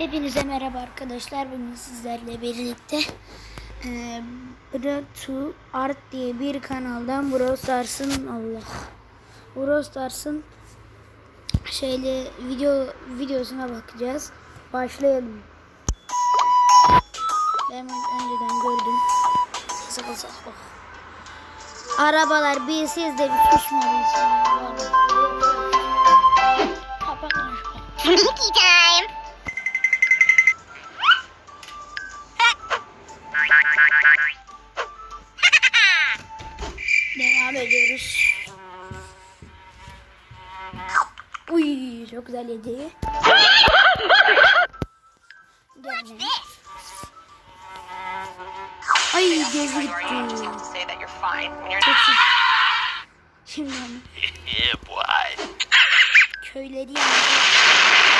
Hepinize merhaba arkadaşlar. Bugün sizlerle birlikte e, Bratu Art diye bir kanaldan Brawl Stars'ın Allah Brawl Stars'ın şeyle video videosuna bakacağız. Başlayalım. Ben önceden gördüm. Sakal sakal. Arabalar bir siz de bir. Kapatın şu Sneaky time! Ediyoruz. Uy çok güzel yedi. Gene. Ay gözü gitti. say that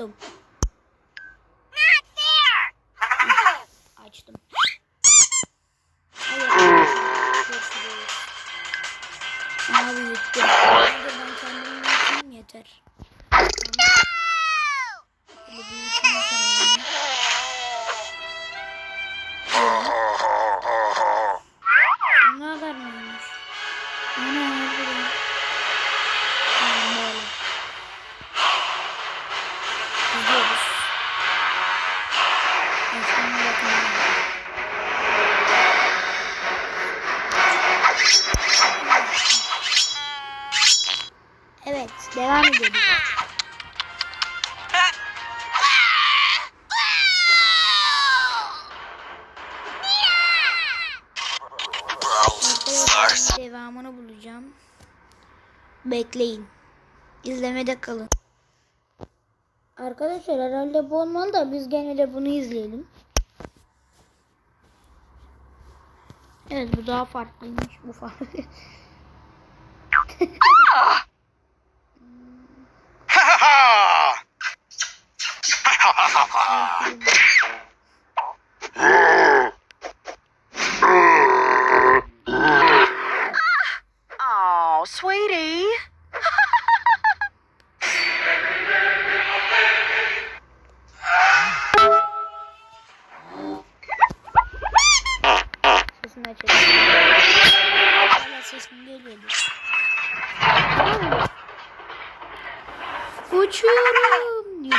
açtım. Açtım. Görüşürüz. Abi yuttum. Ben kendimi yutayım yeter. Böyle devam. Arkadaşlar devamını bulacağım. Bekleyin. İzlemede kalın. Arkadaşlar herhalde bu olmalı da biz gene de bunu izleyelim. Evet bu daha farklıymış bu farklı. Açalım. Sesim geliyor. Uçuyorum diyor.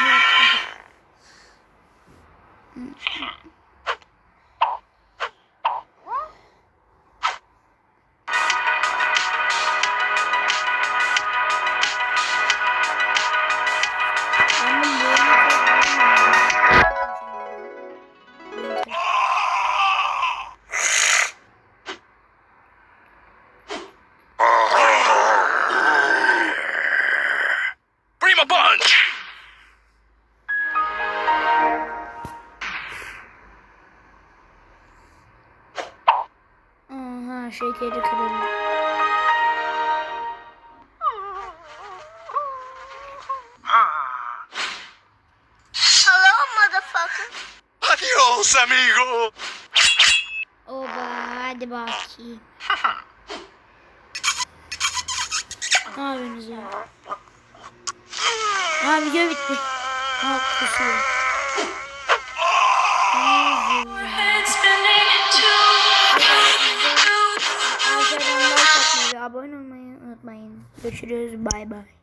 Şekeri kırıldı. Hello, motherfucker. Adios, amigo. Oba hadi bakayım. ne yapıyorsunuz ya? Ha video bitti. Ha kusuyor. Arkadaşlar like Görüşürüz. Bay bay.